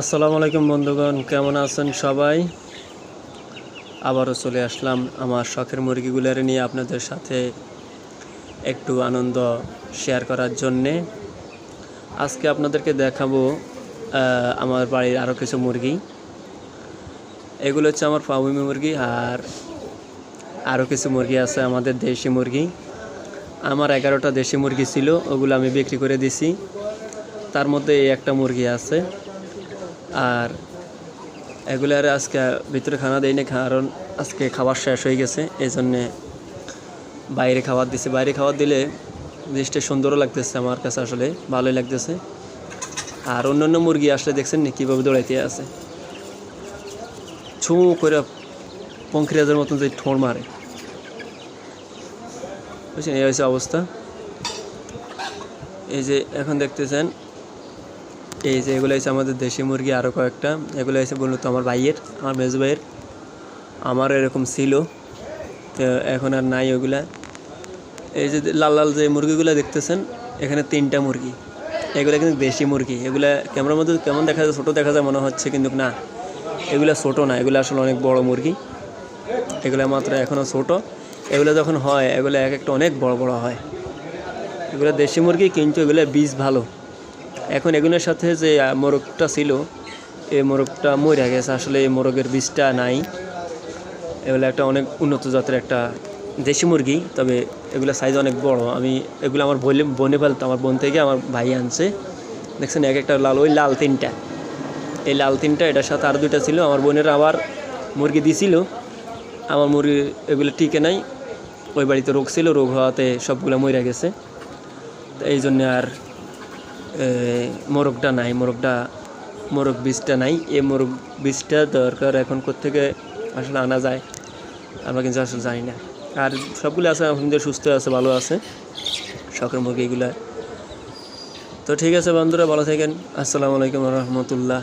আসসালামু আলাইকুম বন্ধুগণ, কেমন আছেন সবাই? আবারও চলে আসলাম আমার শখের মুরগিগুলোর নিয়ে আপনাদের সাথে একটু আনন্দ শেয়ার করার জন্যে। আজকে আপনাদেরকে দেখাবো আমার বাড়ির আরও কিছু মুরগি। এগুলো হচ্ছে আমার ফাউমি মুরগি আর আরও কিছু মুরগি আছে আমাদের দেশি মুরগি। আমার এগারোটা দেশি মুরগি ছিল, ওগুলো আমি বিক্রি করে দিছি। তার মধ্যে এই একটা মুরগি আছে। আর এগুলার আজকে ভিতরে খানা দেয়নি কারণ আজকে খাবার শেষ হয়ে গেছে এই জন্যে বাইরে খাবার দিছে। বাইরে খাবার দিলে জিনিসটা সুন্দরও লাগতেছে আমার কাছে আসলে, ভালোই লাগতেছে। আর অন্য অন্য মুরগি আসলে দেখছেন নি কীভাবে দৌড়াইতে আছে। ছু করে পঙ্খিরাজের মতন যে ঠোঁড় মারে। বুঝছেন? এই হয়েছে অবস্থা। এই যে এখন দেখতেছেন এই যে এগুলো হচ্ছে আমাদের দেশি মুরগি আরও কয়েকটা। এগুলো হচ্ছে বলুন তো আমার ভাইয়ের, আমার মেজু ভাইয়ের। আমার এরকম ছিল। তো এখন আর নাই ওগুলা। এই যে লাল লাল যে মুরগিগুলো দেখতেছেন, এখানে তিনটা মুরগি। এগুলো কিন্তু দেশি মুরগি। এগুলো ক্যামেরার মধ্যে কেমন দেখা যায়, ছোটো দেখা যায় মনে হচ্ছে, কিন্তু না। এগুলো ছোটো না, এগুলো আসলে অনেক বড় মুরগি। এগুলো মাত্র এখনও ছোটো। এগুলো যখন হয়, এগুলো এক একটা অনেক বড় বড় হয়। এগুলো দেশি মুরগি, কিন্তু এগুলো বীজ ভালো। এখন এগুলোর সাথে যে মোরগটা ছিল, এই মোরগটা মরে গেছে। আসলে এই মোরগের বীজটা নাই। এগুলো একটা অনেক উন্নত জাতের একটা দেশি মুরগি, তবে এগুলো সাইজ অনেক বড়। আমি এগুলো আমার বলে, বনে ফেলতো। আমার বোন থেকে আমার ভাই আনছে। দেখছেন, এক একটা লাল, ওই লাল তিনটা। এই লাল তিনটা, এটার সাথে আর দুইটা ছিল। আমার বোনের আবার মুরগি দিছিল। আমার মুরগি এগুলো টিকে নাই। ওই বাড়িতে রোগ ছিল। রোগ হওয়াতে সবগুলো মরে গেছে। তো এই জন্য আর মোরগটা নাই, মোরগটা, মোরগ বীজটা নাই, এই মোরগ বীজটা দরকার এখন থেকে আসলে আনা যায়, আমরা কিন্তু আসলে জানি না। আর সবগুলো আছে আমাদের সুস্থ আছে, ভালো আছে, শখের মুরগিগুলো তো ঠিক আছে বন্ধুরা, ভালো থাকেন, আসসালামু আলাইকুম রহমতুল্লাহ।